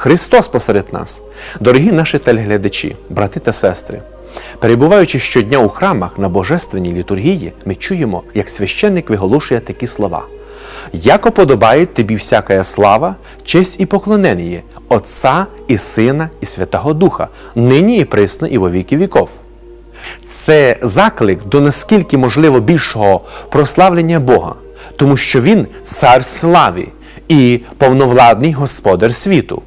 Христос посеред нас. Дорогі наші телеглядачі, брати та сестри. Перебуваючи щодня у храмах на божественній літургії, ми чуємо, як священник виголошує такі слова. Яко подобає тобі всякая слава, честь і поклонення Отця і Сина, і Святого Духа, нині і присно, і во віки віков. Це заклик до наскільки можливо більшого прославлення Бога, тому що Він цар слави і повновладний господар світу.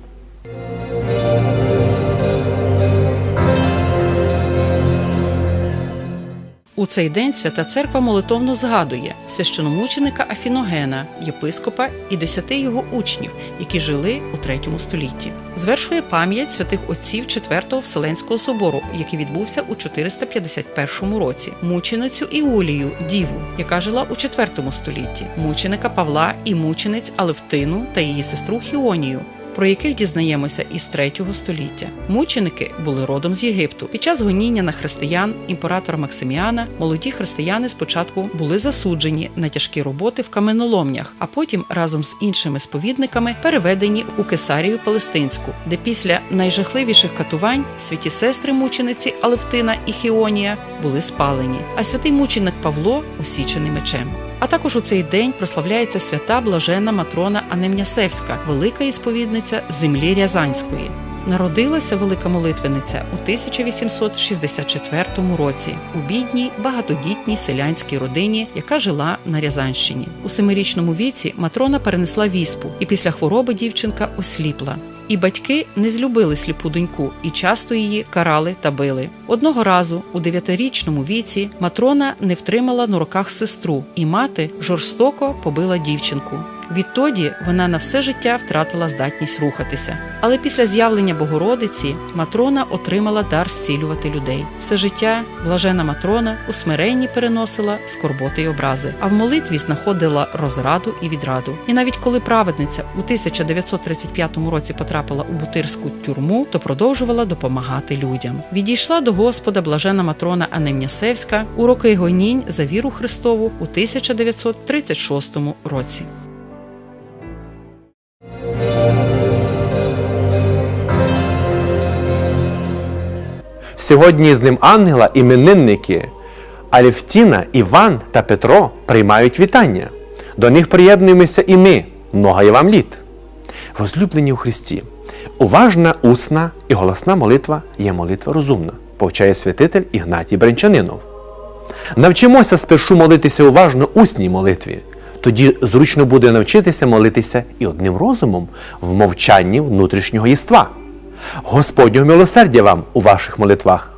У цей день свята церква молитовно згадує священомученика Афіногена, єпископа і десяти його учнів, які жили у третьому столітті. Звершує пам'ять святих отців Четвертого Вселенського собору, який відбувся у 451 році, мученицю Іулію, діву, яка жила у IV столітті, мученика Павла і мучениць Алевтину та її сестру Хіонію, про яких дізнаємося із 3 століття. Мученики були родом з Єгипту. Під час гоніння на християн імператора Максиміана молоді християни спочатку були засуджені на тяжкі роботи в каменоломнях, а потім разом з іншими сповідниками переведені у Кесарію Палестинську, де після найжахливіших катувань святі сестри мучениці Алевтина і Хіонія були спалені, а святий мученик Павло усічений мечем. А також у цей день прославляється свята блажена Матрона Анемнясевська, велика ісповідниця землі Рязанської. Народилася велика молитвениця у 1864 році у бідній багатодітній селянській родині, яка жила на Рязанщині. У семирічному віці Матрона перенесла віспу, і після хвороби дівчинка осліпла. І батьки не злюбили сліпу доньку і часто її карали та били. Одного разу, у дев'ятирічному віці, Матрона не втримала на руках сестру, і мати жорстоко побила дівчинку. Відтоді вона на все життя втратила здатність рухатися. Але після з'явлення Богородиці Матрона отримала дар зцілювати людей. Все життя блажена Матрона у смиренні переносила скорботи й образи, а в молитві знаходила розраду і відраду. І навіть коли праведниця у 1935 році потрапила у бутирську тюрму, то продовжувала допомагати людям. Відійшла до Господа блажена Матрона Анемнясевська у роки гонінь за віру Христову у 1936 році. Сьогодні з ним ангела іменинники Алівтіна, Іван та Петро приймають вітання. До них приєднуємося і ми. Много є вам літ. Возлюблені у Христі. Уважна, усна і голосна молитва є молитва розумна, повчає святитель Ігнатій Бренчанинов. Навчимося спершу молитися уважно усній молитві. Тоді зручно буде навчитися молитися і одним розумом в мовчанні внутрішнього єства. Господнього милосердя вам у ваших молитвах.